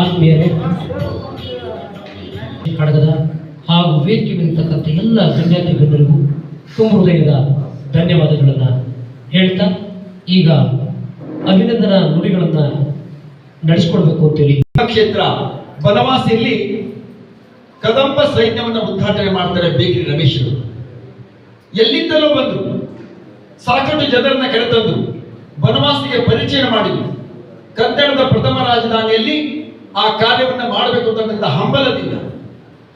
ಆತ್ಮೀಯರೇ ಕಡಗದ ಹಾಗೂ ವೇದಿಕೆ ಎಲ್ಲ ಗಣ್ಯಾತಿ ಬಂದರಿಗೂ ತುಂಬ ಹೃದಯದ ಧನ್ಯವಾದಗಳನ್ನು ಹೇಳ್ತಾ ಈಗ ಅಭಿನಂದನಾ ನುಡಿಗಳನ್ನು ನಡೆಸ್ಕೊಡ್ಬೇಕು ಅಂತೇಳಿ. ಕ್ಷೇತ್ರ ಬನವಾಸಿಯಲ್ಲಿ ಕದಂಬ ಸೈನ್ಯವನ್ನು ಉದ್ಘಾಟನೆ ಮಾಡ್ತಾರೆ ಬೇಕ್ರಿ ರಮೇಶರು. ಎಲ್ಲಿಂದಲೂ ಬಂದು ಸಾಕಷ್ಟು ಜನರನ್ನ ಕರೆತಂದು ಬನವಾಸಿಗೆ ಪರಿಚಯ ಮಾಡಿದ್ರು. ಕನ್ನಡದ ಪ್ರಥಮ ರಾಜಧಾನಿಯಲ್ಲಿ ಆ ಕಾರ್ಯವನ್ನು ಮಾಡಬೇಕು ಅಂತಕ್ಕಂಥ ಹಂಬಲದಿಂದ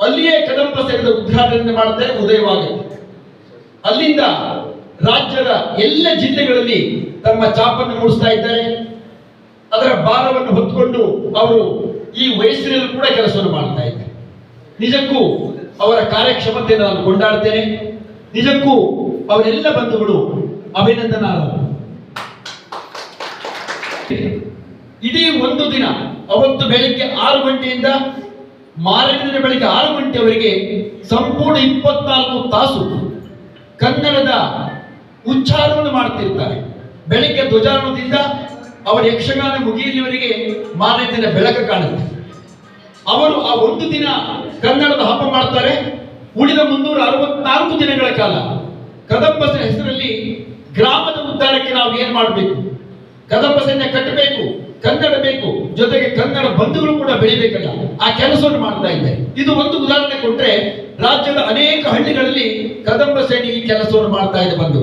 ಅಲ್ಲಿಯೇ ಕದಂಬ ಸೇರಿದ ಉದ್ಘಾಟನೆ ಮಾಡುತ್ತೆ ಉದಯವಾಗುತ್ತೆ. ಅಲ್ಲಿಂದ ರಾಜ್ಯದ ಎಲ್ಲ ಜಿಲ್ಲೆಗಳಲ್ಲಿ ತಮ್ಮ ಚಾಪನ್ನು ಮೂಡಿಸ್ತಾ ಇದ್ದಾರೆ. ಅದರ ಭಾರವನ್ನು ಹೊತ್ತುಕೊಂಡು ಅವರು ಈ ವಯಸ್ಸಿನಲ್ಲಿ ಕೂಡ ಕೆಲಸವನ್ನು ಮಾಡ್ತಾ ಇದ್ದಾರೆ. ನಿಜಕ್ಕೂ ಅವರ ಕಾರ್ಯಕ್ಷಮತೆಯನ್ನು ನಾನು ಕೊಂಡಾಡ್ತೇನೆ. ನಿಜಕ್ಕೂ ಅವರೆಲ್ಲ ಬಂಧುಗಳು ಅಭಿನಂದನಾರ ಇಡೀ ಒಂದು ದಿನ ಅವತ್ತು ಬೆಳಿಗ್ಗೆ ಆರು ಗಂಟೆಯಿಂದ ಮಾರನೇ ಬೆಳಿಗ್ಗೆ ಆರು ಗಂಟೆವರೆಗೆ ಸಂಪೂರ್ಣ ಇಪ್ಪತ್ನಾಲ್ಕು ತಾಸು ಕನ್ನಡದ ಉಚ್ಚಾರವನ್ನು ಮಾಡ್ತಿರ್ತಾರೆ. ಬೆಳಿಗ್ಗೆ ಧ್ವಜಾರೋಹದಿಂದ ಅವರ ಯಕ್ಷಗಾನ ಮುಗಿಯಲಿವರೆಗೆ ಮಾರನೇ ದಿನ ಬೆಳಕು ಕಾಣುತ್ತೆ. ಅವರು ಆ ಒಂದು ದಿನ ಕನ್ನಡದ ಹಬ್ಬ ಮಾಡ್ತಾರೆ. ಉಳಿದ ಮುನ್ನೂರ ಅರವತ್ನಾಲ್ಕು ದಿನಗಳ ಕಾಲ ಕದಂಬಸನ ಹೆಸರಲ್ಲಿ ಗ್ರಾಮದ ಉದ್ಧಾರಕ್ಕೆ ನಾವು ಏನ್ ಮಾಡಬೇಕು? ಕದಂಬಸನ್ನ ಕಟ್ಟಬೇಕು. ಕನ್ನಡ ಬೇಕು, ಜೊತೆಗೆ ಕನ್ನಡ ಬಂಧುಗಳು ಕೂಡ ಬೆಳಿಬೇಕಲ್ಲ, ಆ ಕೆಲಸವನ್ನು ಮಾಡ್ತಾ ಇದ್ದಾರೆ. ಇದು ಒಂದು ಉದಾಹರಣೆ ಕೊಟ್ರೆ, ರಾಜ್ಯದ ಅನೇಕ ಹಳ್ಳಿಗಳಲ್ಲಿ ಕದಂಬ ಸೇನೆ ಈ ಕೆಲಸವನ್ನು ಮಾಡ್ತಾ ಇದೆ ಬಂಧು